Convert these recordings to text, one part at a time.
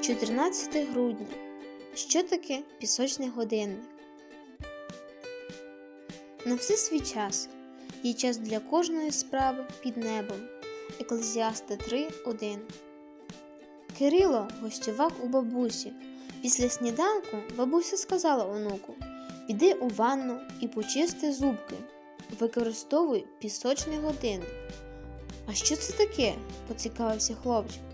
14 грудня. Що таке пісочний годинник? На все свій час є час для кожної справи під небом. Еклезіаста 3.1 Кирило гостював у бабусі. Після сніданку бабуся сказала онуку Піди у ванну і почисти зубки. Використовуй пісочний годинник. А що це таке? поцікавився хлопчик.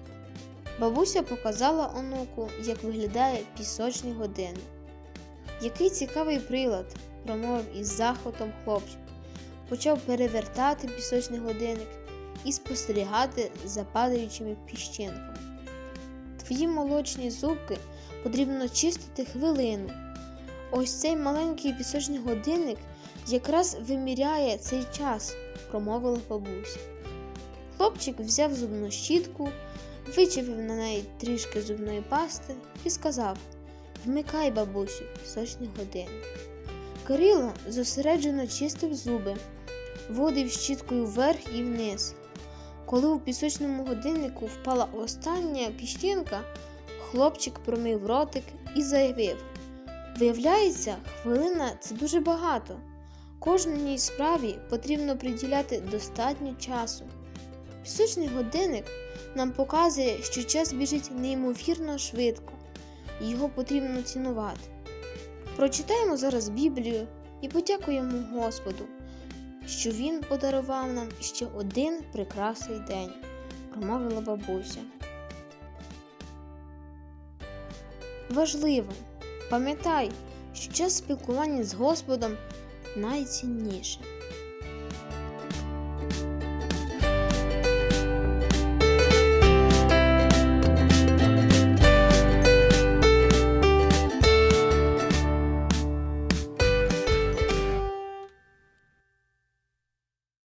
Бабуся показала онуку, як виглядає пісочний годинник. Який цікавий прилад, промовив із захватом хлопчик. Почав перевертати пісочний годинник і спостерігати за падаючими піщинками. Твої молочні зубки потрібно чистити хвилину. Ось цей маленький пісочний годинник якраз виміряє цей час, промовила бабуся. Хлопчик взяв зубну щітку, вичавив на неї трішки зубної пасти і сказав Вмикай, бабусю, пісочний годинник. Кирило зосереджено чистив зуби, водив щіткою вверх і вниз. Коли у пісочному годиннику впала остання піщинка, хлопчик промив ротик і заявив Виявляється, хвилина це дуже багато. Кожній справі потрібно приділяти достатньо часу. Пісочний годинник нам показує, що час біжить неймовірно швидко, і його потрібно цінувати. Прочитаємо зараз Біблію і подякуємо Господу, що Він подарував нам ще один прекрасний день, промовила бабуся. Важливо, пам'ятай, що час спілкування з Господом найцінніше.